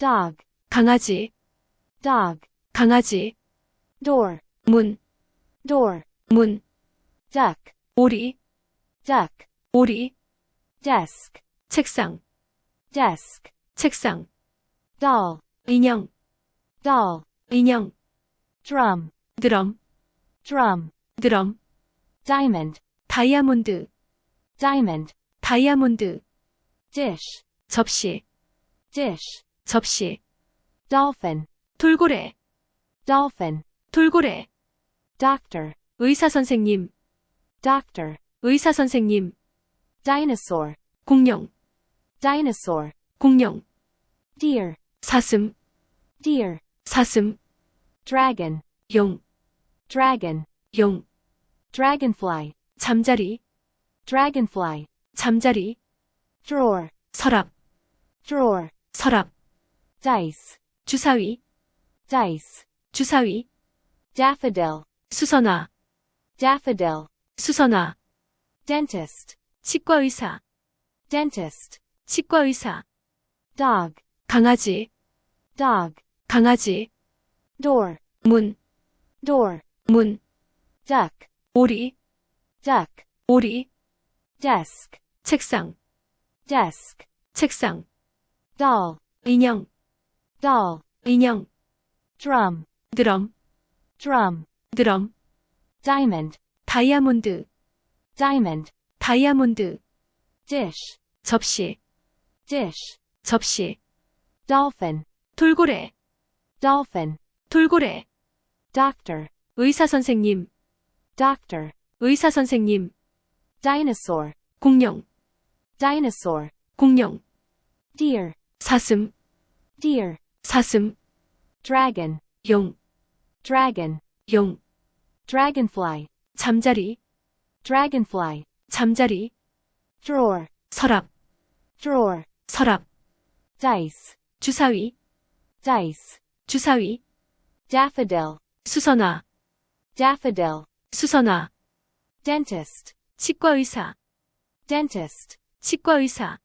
dog, 강아지, dog, 강아지, door, 문, door, 문, duck, 오리, duck, 오리, desk, 책상, desk, 책상, doll, 인형, doll, 인형, drum, 드럼, drum, 드럼, diamond, 다이아몬드, diamond, 다이아몬드, dish, 접시, dish, 접시, dolphin, 돌고래, dolphin, 돌고래, doctor, 의사 선생님, doctor, 의사 선생님, dinosaur, 공룡, dinosaur, 공룡, deer, 사슴, deer, 사슴, dragon, 용, dragon, 용, dragonfly, 잠자리, dragonfly, 잠자리, drawer, 서랍, drawer, 서랍, dice, 주사위, dice, 주사위, daffodil, 수선화, daffodil, 수선화, dentist, 치과 의사, dentist, 치과 의사, dog, 강아지, dog, 강아지, door, 문, door, 문, duck, 오리, duck, 오리, desk, 책상, desk, 책상, doll, 인형, doll, 인형, drum, 드럼, drum, 드럼, diamond, 다이아몬드, diamond, 다이아몬드, dish, 접시, dish, 접시, dolphin, 돌고래, dolphin, 돌고래, doctor, 의사 선생님, doctor, 의사 선생님, dinosaur, 공룡, dinosaur, 공룡, deer, 사슴, deer, 사슴, dragon, 용, dragon, 용, dragonfly, 잠자리, dragonfly, 잠자리, drawer, 서랍, drawer, 서랍, dice, 주사위, dice, 주사위, daffodil, 수선화, daffodil, 수선화, dentist, 치과 의사, dentist, 치과 의사,